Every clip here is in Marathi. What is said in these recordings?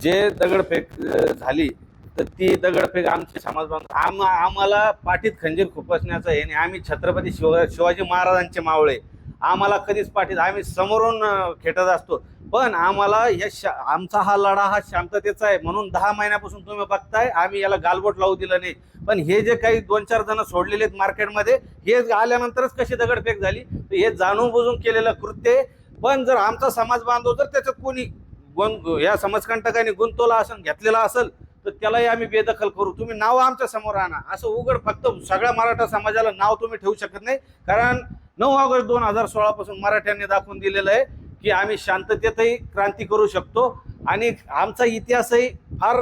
जे दगडफेक झाली तर ती दगडफेक आमचे समाज बांधव आम आम्हाला पाठीत खंजीर खुपसण्याचं हे नाही. आम्ही छत्रपती शिव शिवाजी महाराजांचे मावळे. आम्हाला कधीच पाठीत आम्ही समोरून खेटत असतो. पण आम्हाला या शा आमचा हा लढा हा शांततेचा आहे. म्हणून दहा महिन्यापासून तुम्ही बघताय आम्ही याला गालबोट लावू दिलं नाही. पण हे जे काही दोन चार जण सोडलेले आहेत मार्केटमध्ये हे आल्यानंतरच कशी दगडफेक झाली? तर हे जाणून बुजून केलेलं कृत्य आहे. पण जर आमचा समाज बांधव जर त्याच्यात कोणी गुण या समाजकंटकाने गुंतवला असेल घेतलेला असेल तर त्यालाही आम्ही बेदखल करू. तुम्ही नाव आमच्यासमोर आणा. असं उघड फक्त सगळ्या मराठा समाजाला नाव तुम्ही ठेवू शकत नाही. कारण नऊ ऑगस्ट दोन हजार सोळा पासून मराठ्यांनी दाखवून दिलेलं आहे की आम्ही शांततेतही क्रांती करू शकतो. आणि आमचा इतिहासही फार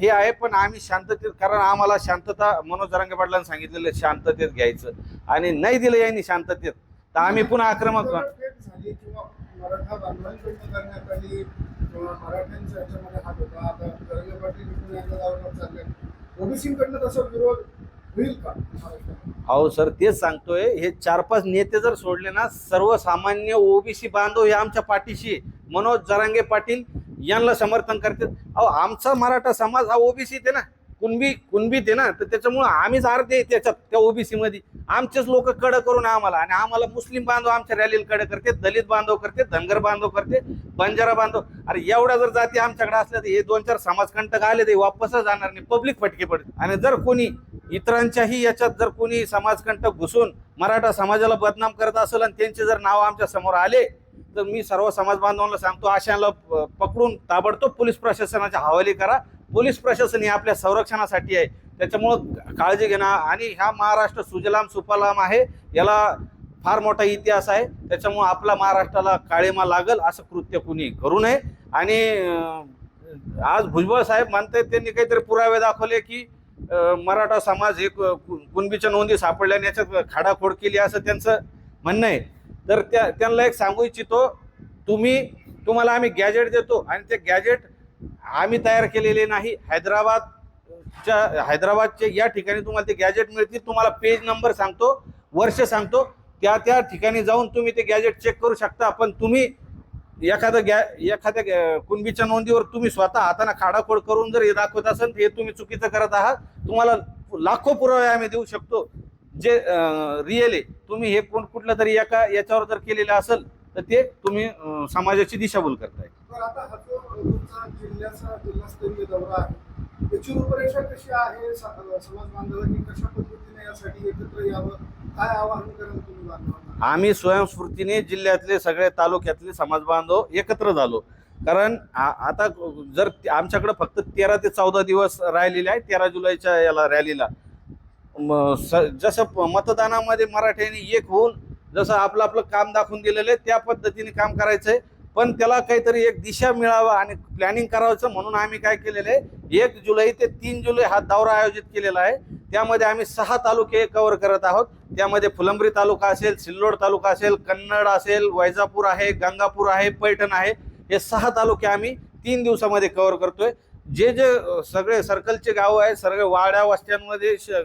हे आहे पण आम्ही शांततेत कारण आम्हाला शांतता मनोज जरांगे पाटलांनी सांगितलेलं आहे, शांततेत घ्यायचं. आणि नाही दिलं यांनी शांततेत तर आम्ही पुन्हा आक्रमक किंवा मराठा मराठ्यांचा याच्यामध्ये हात होता. आता जरंगे पाटील इकडून यांच्या दारोदार चालले. ओबीसीकडनं तसा विरोध होईल का महाराष्ट्रात? अहो सर तेच सांगतोय. हे चार पाच नेते जर सोडले ना सर्वसामान्य ओबीसी बांधव हे आमच्या पाठीशी मनोज जरांगे पाटील यांना समर्थन करतात. अहो आमचा मराठा समाज हा ओबीसी ते ना. कुणबी कुणबीत आहे ना तर त्याच्यामुळं आम्हीच आरते आहे त्याच्यात त्या ओबीसी मध्ये. आमचेच लोक कडं करून आम्हाला आणि आम्हाला मुस्लिम बांधव आमच्या रॅलीला कडं करते दलित बांधव करते धनगर बांधव करते बंजारा बांधव. अरे एवढ्या जर जाती आमच्याकडे असल्या तर हे दोन चार समाजकंटक आले ते वापसच जाणार नाही पब्लिक फटके पडते. आणि जर कोणी इतरांच्याही याच्यात जर कोणी समाजकंटक घुसून मराठा समाजाला बदनाम करत असेल आणि त्यांचे जर नाव आमच्यासमोर आले तर मी सर्व समाज बांधवांना सांगतो अशांना प- पकडून ताबडतोब पोलीस प्रशासनाच्या हवाली करा पोलीस प्रशासन हे आपल्या संरक्षणासाठी आहे. त्याच्यामुळं काळजी घेणं आणि ह्या महाराष्ट्र सुजलाम सुफलाम आहे याला फार मोठा इतिहास आहे. त्याच्यामुळं आपला महाराष्ट्राला काळेमा लागल असं कृत्य कुणी करू नये. आणि आज भुजबळ साहेब म्हणतायत त्यांनी काहीतरी पुरावे दाखवले की मराठा समाज हे कु- कु- कुणबीच्या नोंदी सापडल्याने याच्यात खाडाखोड केली असं त्यांचं म्हणणं आहे. तर त्या त्यांना एक सांगू इच्छितो तुम्ही तुम्हाला आम्ही गॅजेट देतो आणि ते गॅजेट आम्ही तयार केलेले नाही. हैदराबादच्या हैदराबादचे या ठिकाणी तुम्हाला ते गॅजेट मिळतील. तुम्हाला पेज नंबर सांगतो वर्ष सांगतो. त्या त्या ठिकाणी जाऊन तुम्ही ते गॅजेट चेक करू शकता. पण तुम्ही एखादं गॅ एखाद्या कुणबीच्या नोंदीवर तुम्ही स्वतः हाताने खाडाखोड करून जर हे दाखवत असाल तर हे तुम्ही चुकीचं करत आहात तुम्हाला लाखो पुरावे आम्ही देऊ शकतो. जे रिअल आहे तुम्ही हे कोण कुठलं तरी एका याच्यावर जर केलेलं असेल तर ते तुम्ही समाजाची दिशाभूल करताय. आता तुमचा जिल्ह्याचा जिल्हास्तरीय दौरा आहे. त्याची रूपरेषा कशी आहे? समाज बांधवांनी कशा पद्धतीने यासाठी एकत्र यावं? काय आवाहन कराल तुम्ही बांधवांना? आम्ही स्वयंस्फूर्तीने जिल्ह्यातले सगळे तालुक्यातले समाज बांधव एकत्र झालो. कारण आ- आता जर आमच्याकडे फक्त तेरा ते चौदा दिवस राहिलेले आहे तेरा जुलैच्या याला रॅलीला. स- जसं प- मतदानामध्ये मराठ्यांनी एक होऊन जसं आपलं आपलं काम दाखवून दिलेलं आहे त्या पद्धतीने काम करायचं आहे पण त्याला काहीतरी एक दिशा मिळावा आणि प्लॅनिंग करावंचं म्हणून आम्ही काय केलेलं आहे एक जुलै ते तीन जुलै हा दौरा आयोजित केलेला आहे. त्यामध्ये आम्ही सहा तालुके कव्हर करत आहोत. त्यामध्ये फुलंब्री तालुका असेल सिल्लोड तालुका असेल कन्नड असेल वैजापूर आहे गंगापूर आहे पैठण आहे. हे सहा तालुके आम्ही तीन दिवसामध्ये कव्हर करतोय. जे जे सगळे सर्कलचे गावं आहे सगळे वाड्या वस्त्यांमध्ये श-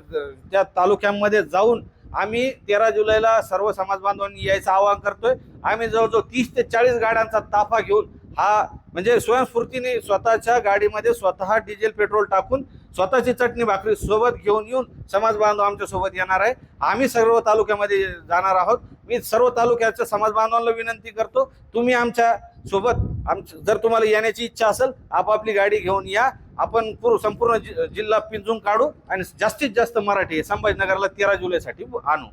त्या तालुक्यांमध्ये जाऊन आम्ही तेरा जुलैला सर्व समाज बांधवांनी यायचं आवाहन करतोय. आम्ही जवळजवळ तीस ते चाळीस गाड्यांचा ताफा घेऊन हा म्हणजे स्वयंस्फूर्तीने स्वतःच्या गाडीमध्ये स्वतः डिझेल पेट्रोल टाकून स्वतःची चटणी भाकरी सोबत घेऊन येऊन समाज बांधव आमच्यासोबत येणार आहे. आम्ही सर्व तालुक्यामध्ये जाणार आहोत. मी सर्व तालुक्याच्या समाज बांधवांना विनंती करतो तुम्ही आमच्यासोबत आम जर तुम्हाला येण्याची इच्छा असेल आपापली गाडी घेऊन या. आपण पूर्व संपूर्ण जि- जिल्हा पिंजून काढू आणि जास्तीत जास्त मराठी संभाजीनगरला तेरा जुलैसाठी आणू.